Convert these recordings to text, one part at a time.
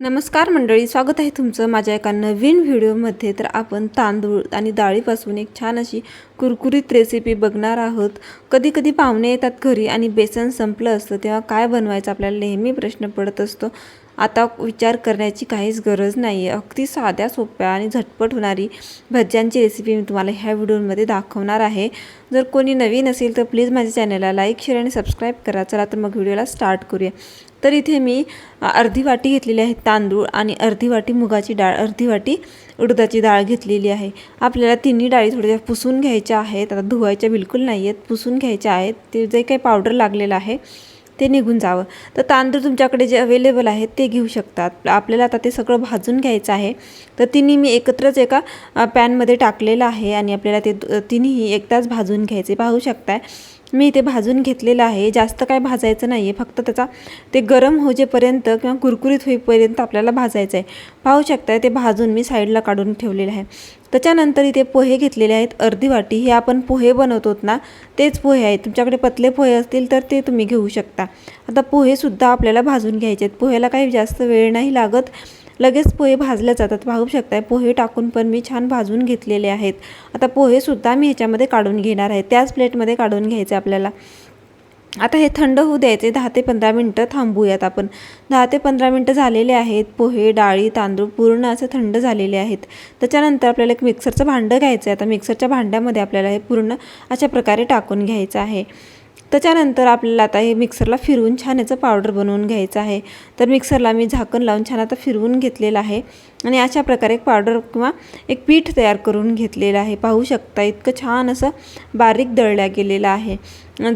नमस्कार मंडळी स्वागत आहे तुमचं माझ्या एका नवीन व्हिडिओमध्ये. तर आपण तांदूळ आणि डाळीपासून एक छान अशी कुरकुरीत रेसिपी बघणार आहोत. कधी कधी पाहुणे येतात घरी आणि बेसन संपलं असतं तेव्हा काय बनवायचं आपल्याला नेहमी प्रश्न पडत असतो. आता विचार करण्याची काहीच गरज नाही आहे अगदी साध्या सोप्या आणि झटपट होणारी भज्यांची रेसिपी मी तुम्हाला ह्या व्हिडिओमध्ये दाखवणार आहे. जर कोणी नवीन असेल तर प्लीज माझ्या चॅनलला लाईक शेअर आणि सबस्क्राईब करा. चला तर मग व्हिडिओला स्टार्ट करूया. तर इथे मी अर्धी वाटी घेतलेली आहे तांदूळ आणि अर्धी वाटी मुगाची डाळ अर्धी वाटी उडदाची डाळ घेतलेली आहे. आपल्याला तिन्ही डाळी थोड्या पुसून घ्यायच्या आहेत. आता धुवायच्या बिलकुल नाही आहेत पुसून घ्यायच्या आहेत. ते जे काही पावडर लागलेलं आहे ते निघून जावं. तर तांदूळ तुमच्याकडे जे अवेलेबल आहेत ते घेऊ शकतात. आपल्याला आता ते सगळं भाजून घ्यायचं आहे. तर तिन्ही मी एकत्रच एका पॅनमध्ये टाकलेलं आहे आणि आपल्याला ते तिन्ही एकदाच भाजून घ्यायचे. पाहू शकताय? मी इथे भाजून घेतलेलं आहे. जास्त काय भाजायचं नाही आहे फक्त त्याचा ते गरम होजेपर्यंत किंवा कुरकुरीत होईपर्यंत आपल्याला भाजायचं आहे पाहू शकताय ते भाजून मी साईडला काढून ठेवलेलं आहे. त्याच्यानंतर इथे पोहे घेतलेले आहेत. अर्धी वाटी. हे आपण पोहे बनवतोत ना तेच पोहे आहेत. तुमच्याकडे पतले पोहे असतील तर ते तुम्ही घेऊ शकता. आता पोहेसुद्धा आपल्याला भाजून घ्यायचे आहेत पोह्याला काही जास्त वेळ नाही लागत. लगेच पोहे भाजले जातात. पाहू शकताय पोहे टाकून पण मी छान भाजून घेतलेले आहेत. आता पोहेसुद्धा मी ह्याच्यामध्ये काढून घेणार आहे. त्याच प्लेटमध्ये काढून घ्यायचे आपल्याला. आता हे थंड होऊ द्यायचे. दहा ते पंधरा मिनटं थांबूयात आपण. दहा ते पंधरा मिनटं झालेले आहेत. पोहे डाळी तांदूळ पूर्ण असे थंड झालेले आहेत. त्याच्यानंतर आपल्याला एक मिक्सरचं भांडं घ्यायचं आहे आता मिक्सरच्या भांड्यामध्ये आपल्याला हे पूर्ण अशा प्रकारे टाकून घ्यायचं आहे. त्याच्यानंतर आपल्याला आता हे मिक्सरला फिरवून छान याचं पावडर बनवून घ्यायचं आहे. तर मिक्सरला मी झाकण लावून छान आता फिरवून घेतलेलं आहे. आणि अशा प्रकारे एक पावडर किंवा एक पीठ तयार करून घेतलेलं आहे. पाहू शकता इतकं छान असं बारीक दळल्या गेलेलं आहे.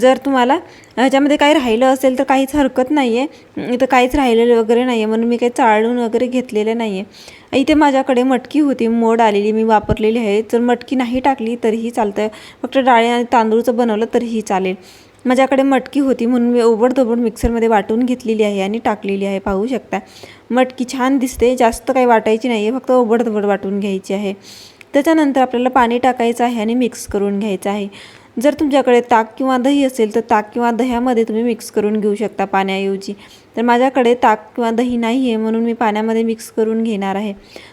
जर तुम्हाला ह्याच्यामध्ये काही राहिलं असेल तर काहीच हरकत नाही आहे इथं काहीच राहिलेलं वगैरे नाही आहे म्हणून मी काही चाळून वगैरे घेतलेलं नाही आहे इथे माझ्याकडे मटकी होती. मोड आलेली मी वापरलेली आहे. जर मटकी नाही टाकली तरीही चालतं फक्त डाळी आणि तांदूळचं बनवलं तरीही चालेल. माझ्याकडे मटकी होती म्हणून मी ओबडधोबड मिक्सरमध्ये वाटून घेतलेली आहे आणि टाकलेली आहे. पाहू शकता. मटकी छान दिसते जास्त काही वाटायची नाही आहे फक्त ओबडधोबड वाटून घ्यायची आहे. त्याच्यानंतर आपल्याला पाणी टाकायचं आहे आणि मिक्स करून घ्यायचं आहे. जर तुमच्याकडे ताक किंवा दही असेल तर ताक किंवा दह्यामध्ये तुम्ही मिक्स करून घेऊ शकता पाण्याऐवजी. तर माझ्याकडे ताक किंवा दही नाही आहे म्हणून मी पाण्यामध्ये मिक्स करून घेणार आहे.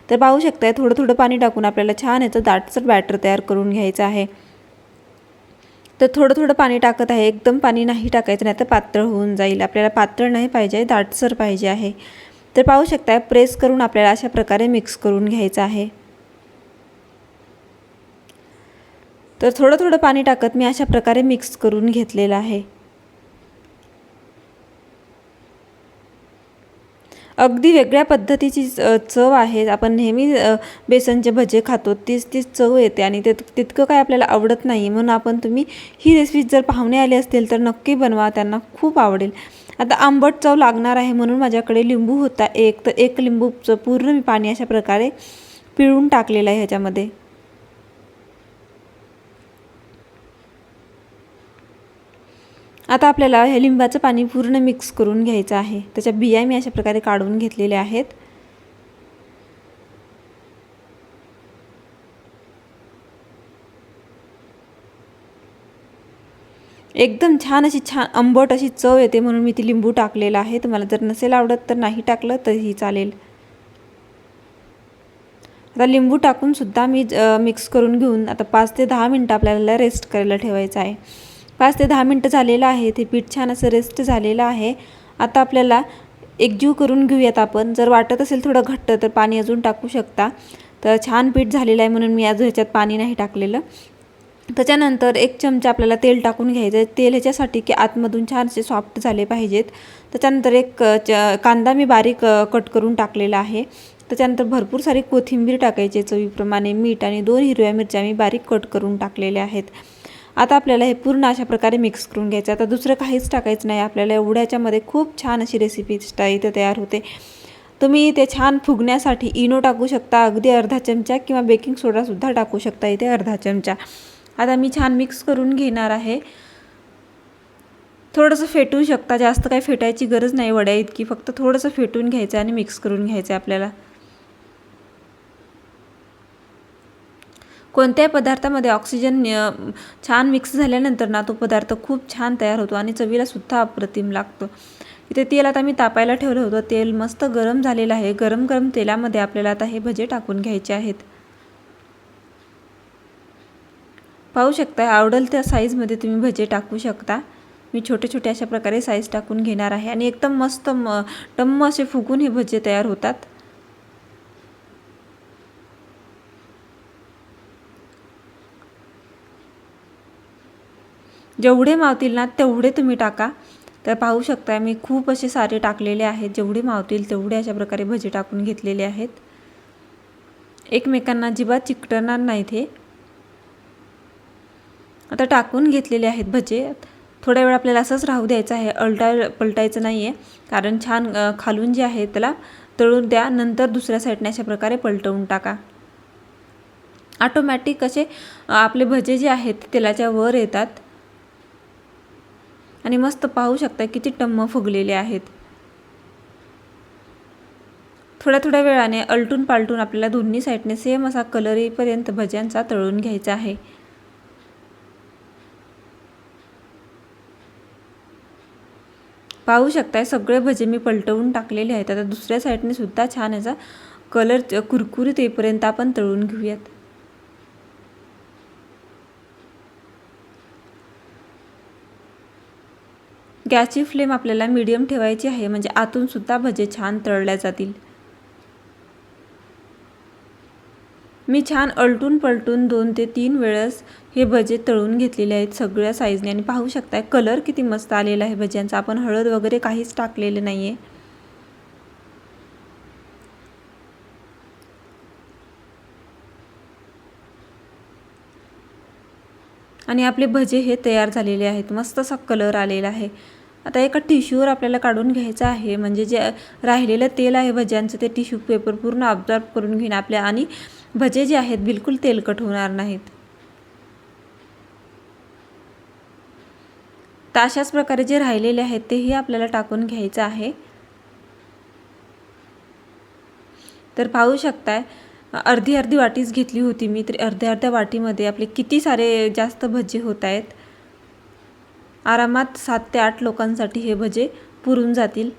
तर पाहू शकताय थोडं थोडं पाणी टाकून आपल्याला छान याचं दाटसर बॅटर तयार करून घ्यायचं आहे. तर थोडं थोडं पाणी टाकत आहे एकदम पाणी नाही टाकायचं नाही तर पातळ होऊन जाईल. आपल्याला पातळ नाही पाहिजे दाटसर पाहिजे आहे. तर पाहू शकता प्रेस करून आपल्याला अशा प्रकारे मिक्स करून घ्यायचं आहे. तर थोडं थोडं पाणी टाकत मी अशा प्रकारे मिक्स करून घेतलेलं आहे. अगदी वेगळ्या पद्धतीची चव आहे. आपण नेहमी बेसनचे भजे खातो तीच तीच चव येते आणि ते तितकं काय आपल्याला आवडत नाही. म्हणून आपण तुम्ही ही रेसिपी जर पाहुणे आले असतील तर नक्की बनवा त्यांना खूप आवडेल. आता आंबट चव लागणार आहे म्हणून माझ्याकडे लिंबू होता एक. तर एक लिंबूचं पूर्ण मी पाणी अशा प्रकारे पिळून टाकलेलं आहे ह्याच्यामध्ये. आता आपल्याला हे लिंबाचं पाणी पूर्ण मिक्स करून घ्यायचं आहे. त्याच्या बिया मी अशा प्रकारे काढून घेतलेल्या आहेत. एकदम छान अशी छान आंबट अशी चव येते म्हणून मी ती लिंबू टाकलेला आहे. तुम्हाला जर नसेल आवडत तर नाही टाकलं तरीही चालेल. आता लिंबू टाकून सुद्धा मी मिक्स करून घेऊन आता पाच ते दहा मिनटं आपल्याला रेस्ट करायला ठेवायचं आहे. पाच ते दहा मिनटं झालेलं आहे. ते पीठ छान असं रेस्ट झालेलं आहे. आता आपल्याला एकजीव करून घेऊयात आपण. जर वाटत असेल थोडं घट्ट तर पाणी अजून टाकू शकता. तर छान पीठ झालेलं आहे म्हणून मी अजून ह्याच्यात पाणी नाही टाकलेलं. त्याच्यानंतर एक चमचा आपल्याला तेल टाकून घ्यायचं आहे. तेल ह्याच्यासाठी की आतमधून छान असे सॉफ्ट झाले पाहिजेत. त्याच्यानंतर एक च कांदा मी बारीक कट करून टाकलेला आहे. त्याच्यानंतर भरपूर सारी कोथिंबीर टाकायची चवीप्रमाणे. मीठ आणि दोन हिरव्या मिरच्या मी बारीक कट करून टाकलेल्या आहेत. आता आपल्याला हे पूर्ण अशा प्रकारे मिक्स करून घ्यायचं आता दुसरं काहीच टाकायचं नाही. आपल्याला एवढ्याच्यामध्ये खूप छान अशी रेसिपी इथं तयार होते. तुम्ही ते छान फुगण्यासाठी इनो टाकू शकता. अगदी अर्धा चमचा किंवा बेकिंग सोडासुद्धा टाकू शकता इथे अर्धा चमचा. आता मी छान मिक्स करून घेणार आहे. थोडंसं फेटू शकता जास्त काही फेटायची गरज नाही वड्या इतकी फक्त थोडंसं फेटून घ्यायचं आणि मिक्स करून घ्यायचं आहे आपल्याला. कोणत्याही पदार्थामध्ये ऑक्सिजन छान मिक्स झाल्यानंतर ना तो पदार्थ खूप छान तयार होतो आणि चवीला सुद्धा अप्रतिम लागतो. इथे तेल आता मी तापायला ठेवलं होतं. तेल मस्त गरम झालेलं आहे. गरम गरम तेलामध्ये आपल्याला आता हे भजे टाकून घ्यायचे आहेत. पाहू शकता आवडेल त्या साईजमध्ये तुम्ही भजे टाकू शकता. मी छोटे छोटे अशा प्रकारे साईज टाकून घेणार आहे आणि एकदम मस्त म टम्म असे फुगून हे भजे तयार होतात. जेवढे मावतील ना तेवढे तुम्ही टाका. तर पाहू शकता मी खूप असे सारे टाकलेले आहेत. जेवढे मावतील तेवढे अशा प्रकारे भजे टाकून घेतलेले आहेत. एकमेकांना अजिबात चिकटणार नाहीत हे. आता टाकून घेतलेले आहेत भजे. थोड्या वेळ आपल्याला असंच राहू द्यायचं आहे. अलटा पलटायचं नाही आहे कारण छान खालून जे आहे त्याला तळून द्या. नंतर दुसऱ्या साईडने अशा प्रकारे पलटवून टाका. ऑटोमॅटिक असे आपले भजे जे आहेत तेलाच्या वर येतात. आणि मस्त पाहू शकता किती टम्म फुगलेले आहेत. थोड्या थोड्या वेळाने अलटून पालटून आपल्याला दोन्ही साईडने सेम असा कलरीपर्यंत भज्यांचा तळून घ्यायचा आहे. पाहू शकताय. सगळे भजे मी पलटवून टाकलेले आहेत. आता दुसऱ्या साईडने सुद्धा छान याचा कलर कुरकुरीत येईपर्यंत आपण तळून घेऊयात. गॅसची फ्लेम आपल्याला मीडियम ठेवायची आहे. म्हणजे आतून सुद्धा भजे छान तळल्या जातील. मी छान अलटून पलटून दोन ते तीन वेळेस हे भजे तळून घेतलेले आहेत सगळ्या साईजने आणि पाहू शकताय कलर किती मस्त आलेला आहे भज्यांचा. आपण हळद वगैरे काहीच टाकलेले नाही आहे आणि आपले भजे हे तयार झालेले आहेत. मस्त असा कलर आलेला आहे. आता एका टिश्यूवर आपल्याला काढून घ्यायचं आहे. म्हणजे जे राहिलेलं तेल आहे भज्यांचं ते टिश्यू पेपर पूर्ण ऑब्झॉर्ब करून घेईन आपल्या. आणि भजे जे आहेत बिलकुल तेलकट होणार नाहीत. तर अशाच प्रकारे जे राहिलेले आहेत तेही आपल्याला टाकून घ्यायचं आहे. तर पाहू शकताय अर्धी अर्धी वाटीच घेतली होती मी तर अर्ध्या अर्ध्या वाटीमध्ये आपले किती सारे जास्त भजे होत आहेत. आरामात सात ते आठ लोकांसाठी हे भजे पुरून जातील.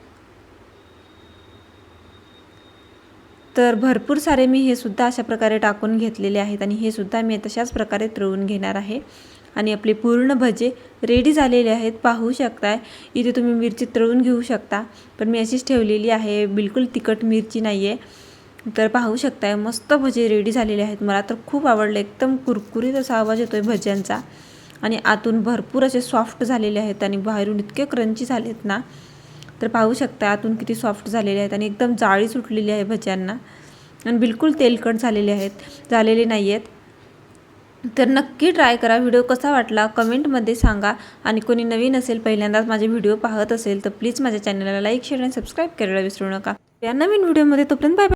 तर भरपूर सारे मी हे सुद्धा अशा प्रकारे टाकून घेतलेले आहेत आणि हे सुद्धा मी तशाच प्रकारे तळून घेणार आहे. आणि आपले पूर्ण भजे रेडी झालेले आहेत. पाहू शकताय. इथे तुम्ही मिरची तळून घेऊ शकता. पण मी अशीच ठेवलेली आहे. बिलकुल तिखट मिरची नाही आहे तर पाहू शकताय. मस्त भजे रेडी झालेले आहेत. मला तर खूप आवडलं. एकदम कुरकुरीत असा आवाज येतो आहे भज्यांचा. आणि आतून भरपूर असे सॉफ्ट झालेले आहेत आणि बाहेरून इतके क्रंची झालेत ना. तर पाहू शकता आतून किती सॉफ्ट झालेले आहेत आणि एकदम जाळी सुटलेली आहे भज्यांना. आणि बिलकुल तेलकट झालेले आहेत. झालेले नाही आहेत तर नक्की ट्राय करा. व्हिडिओ कसा वाटला कमेंटमध्ये सांगा. आणि कोणी नवीन असेल पहिल्यांदाच माझे व्हिडिओ पाहत असेल तर प्लीज माझ्या चॅनलला लाईक शेअर आणि सबस्क्राईब करायला विसरू नका. या नवीन व्हिडिओमध्ये तोपर्यंत बाय